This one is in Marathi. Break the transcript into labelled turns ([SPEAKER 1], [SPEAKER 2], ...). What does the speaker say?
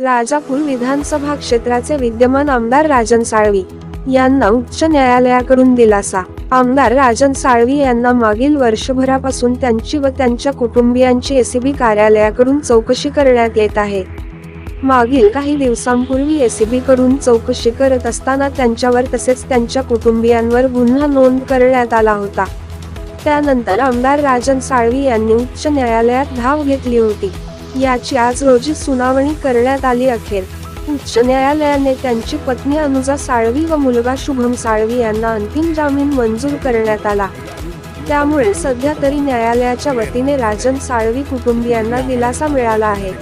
[SPEAKER 1] राजापूर विधानसभा क्षेत्राचे विद्यमान आमदार राजन साळवी यांना उच्च न्यायालयाकडून दिलासा. आमदार राजन साळवी यांना मागील वर्षभरापासून त्यांची व त्यांच्या कुटुंबियांची एसीबी कार्यालयाकडून चौकशी करण्यात येत आहे. मागील काही दिवसांपूर्वी एसीबी कडून चौकशी करत असताना त्यांच्यावर तसेच त्यांच्या कुटुंबियांवर गुन्हा नोंद करण्यात आला होता. त्यानंतर आमदार राजन साळवी यांनी उच्च न्यायालयात धाव घेतली होती. याची आज रोजी सुनावणी करण्यात आली अखेर. उच्च न्यायालयाने त्यांची पत्नी अनुजा साळवी व मुलगा शुभम साळवी यांना अंतिम जामीन मंजूर करण्यात आला. त्यामुळे सध्या तरी न्यायालयाच्या वतीने राजन साळवी कुटुंबियांना दिलासा मिळाला आहे.